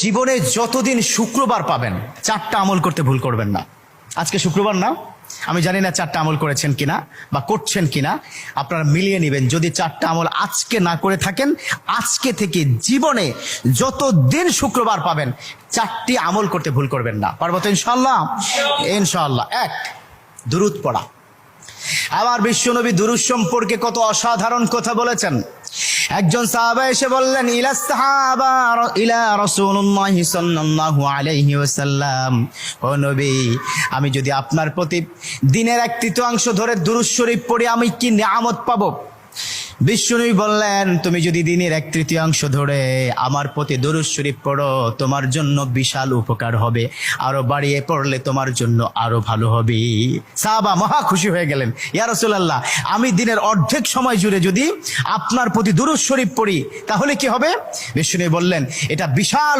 জীবনে যতদিন শুক্রবার পাবেন, চারটা আমল করতে ভুল করবেন না। আজকে শুক্রবার না? আমি জানি না চারটা আমল করেছেন কিনা বা করছেন কিনা। আপনারা মিলিয়ে নেবেন, যদি চারটা আমল আজকে না করে থাকেন, আজকে থেকে জীবনে যত দিন শুক্রবার পাবেন, চারটি আমল করতে ভুল করবেন না। পারব ইনশাল্লাহ ইনশাল্লাহ এক, দুরুদ পড়া। আবার বিশ্বনবী দুরুদ সম্পর্কে কত অসাধারণ কথা বলেছেন। একজন সাহাবা এসে বললেন, ইলা সাহাবা ইলা রাসূলুল্লাহ সাল্লাল্লাহু আলাইহি ওয়াসাল্লাম। ও নবী, আমি যদি আপনার প্রতি দিনের এক তৃতীয়াংশ ধরে দুরুদ শরীফ পড়ি, আমি কি নিয়ামত পাবো? বিশ্বনবী বললেন, তুমি যদি দিনের এক তৃতীয়াংশ ধরে আমার প্রতি দরুদ শরীফ পড়ো, তোমার জন্য বিশাল উপকার হবে। আরও বাড়িয়ে পড়লে তোমার জন্য আরও ভালো হবে। সাহাবা মহা খুশি হয়ে গেলেন। ইয়া রাসূলুল্লাহ, আমি দিনের অর্ধেক সময় জুড়ে যদি আপনার প্রতি দরুদ শরীফ পড়ি, তাহলে কি হবে? বিশ্বনবী বললেন, এটা বিশাল